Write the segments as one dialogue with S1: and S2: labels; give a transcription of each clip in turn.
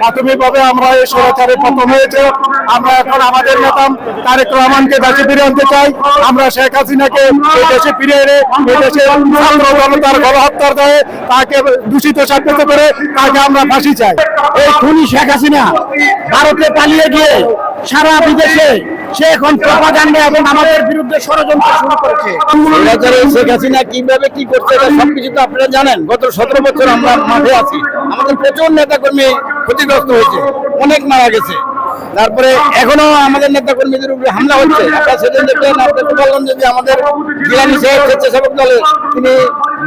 S1: প্রাথমিকভাবে আমরা এই সরকারে প্রথম হয়েছে। আমরা এখন আমাদের নেতা তারেক রহমানকে দেশে ফিরে আনতে চাই। আমরা শেখ হাসিনাকে এই দেশে ফিরে এনে এই দেশে জনতার গণহত্যার দায়ে তাকে দূষিত সাব্যস্ত করে তাকে আমরা ফাঁসি চাই। এই খুনি শেখ হাসিনা ভারতে পালিয়ে গিয়ে সারা বিদেশে সে এখন প্রপাগান্ডা এবং আমাদের বিরুদ্ধে ষড়যন্ত্র শুরু করেছে।
S2: কীভাবে কি করছে সবকিছু তো আপনারা জানেন। গত সতেরো বছর আমরা মাঠে আছি। আমাদের প্রচুর নেতা কর্মী ক্ষতিগ্রস্ত হয়েছে। অনেক মারা গেছে। তারপরে এখনও আমাদের নেতা কর্মীদের উপরে হামলা হচ্ছে। আপনারা সেদিন দেখলেন আপনাদের বললাম যে আমাদের জিলানি সাহেব স্বেচ্ছাসেবক দলে তিনি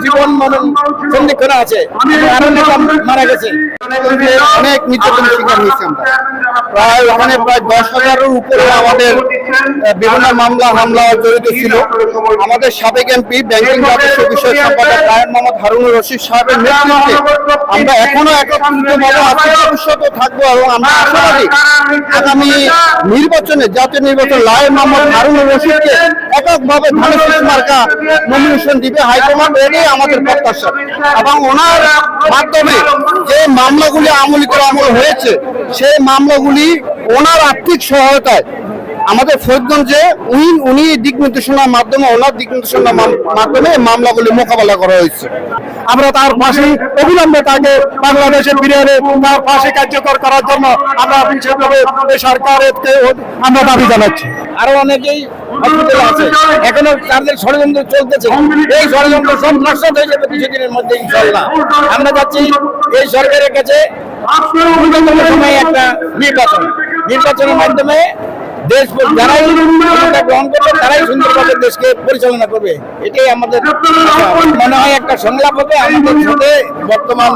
S2: জীবন মরণ করে আছে। মারা গেছে। অনেক নির্যাতনের শিকার হয়েছে আমরা। প্রায় ওখানে প্রায় দশ হাজারের উপরে আমাদের বিভিন্ন মামলা হামলা জড়িত ছিল। আমাদের সাবেক এমপি ব্যাংকিং বিষয় সম্পাদক রায়ন মোহাম্মদ হারুনুর রশিদ সাহেবের নেতৃত্বে আমরা এখনও একত্রিতভাবে আছি ভবিষ্যতে থাকব এবং আমরা আশাবাদী আগামী নির্বাচনে জাতীয় নির্বাচন লায়ন মোহাম্মদ হারুনুর রশিদকে এককভাবে ধানের মার্কা নমিনেশন দিবে হাইকমান্ড এটাই আমাদের প্রত্যাশা। এবং ওনার মাধ্যমে যে মামলাগুলি আমলিত আমল হয়েছে সেই মামলাগুলি ওনার আর্থিক সহায়তায় আমাদের ফরিদগঞ্জে উনি উনি দিক নির্দেশনার মাধ্যমে, ওনার দিক নির্দেশনার মাধ্যমে মামলাগুলি মোকাবেলা করা হয়েছে।
S1: আমরা তার পাশে অবিলম্বে তাকে বাংলাদেশে ফিরে এনে তার পাশে কার্যকর করার জন্য আমরা বিশেষভাবে এই সরকারকে আমরা দাবি জানাচ্ছি।
S2: আরও অনেকেই আছে। এখনও তাদের ষড়যন্ত্র চলতেছে। এই ষড়যন্ত্র সব হয়ে যাবে কিছুদিনের মধ্যে ইনশাল্লাহ আমরা যাচ্ছি এই সরকারের কাছে। একটা নির্বাচন। নির্বাচনের মাধ্যমে দেশ যারাই গ্রহণ করবে, তারাই সুন্দরভাবে দেশকে পরিচালনা করবে। এটাই আমাদের মনে হয় একটা সংলাপ হবে। আমাদের সাথে বর্তমান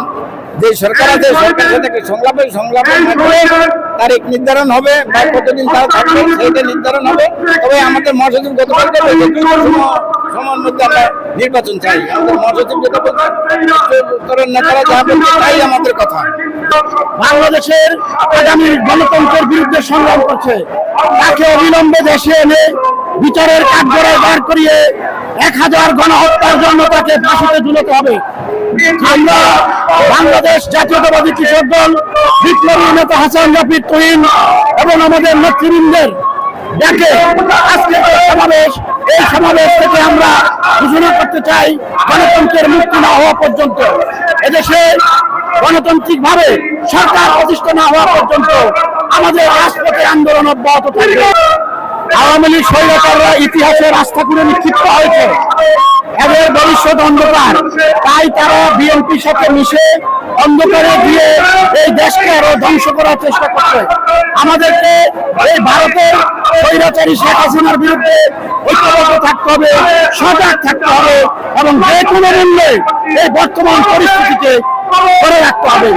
S2: যে সরকার আছে সরকারের সাথে একটা সংলাপ সংলাপের মাধ্যমে তারিখ নির্ধারণ হবে বা কতদিন তারা থাকবে, সেইটা নির্ধারণ হবে। তবে আমাদের মহাসচিব গতকালকে বলেছে দ্রুত সম- সময়ের মধ্যে আমরা নির্বাচন চাই। আমাদের মহাসচিব আমাদের কথা।
S1: বাংলাদেশের আগামী গণতন্ত্রের বিরুদ্ধে সংগ্রাম করছে। তাকে অবিলম্বে দেশে এনে বিচারের কাঠগড়ায় বার করিয়ে এক হাজার গণহত্যার জন্য তাকে ফাঁসিতে ঝুলাতে হবে। আমরা বাংলাদেশ জাতীয়তাবাদী কৃষক দল, বিপ্লবী নেতা হাসান রাফিদ তুহিন এবং আমাদের নেতৃবৃন্দের দেখে আজকে সমাবেশ এই সমাবেশ থেকে আমরা ঘোষণা করতে চাই, গণতন্ত্রের মুক্তি না হওয়া পর্যন্ত। এদেশে গণতান্ত্রিক ভাবে সরকার প্রতিষ্ঠা না হওয়া পর্যন্ত আমাদের রাজপথে আন্দোলন অব্যাহত থাকবে। আওয়ামী লীগ, স্বৈরাচাররা ইতিহাসে রাস্তা করে নিক্ষিপ্ত হয়েছে। এদের ভবিষ্যৎ অন্ধকার। তাই তারা বিএনপির সাথে মিশে অন্ধকারে দিয়ে এই দেশকে আরও ধ্বংস করার চেষ্টা করছে। আমাদেরকে এই ভারতের স্বৈরাচারী শেখ হাসিনার বিরুদ্ধে ঐক্যবদ্ধ থাকতে হবে, সজাগ থাকতে হবে এবং যে কোনো মূল্যে এই বর্তমান পরিস্থিতিকে ধরে রাখতে হবে।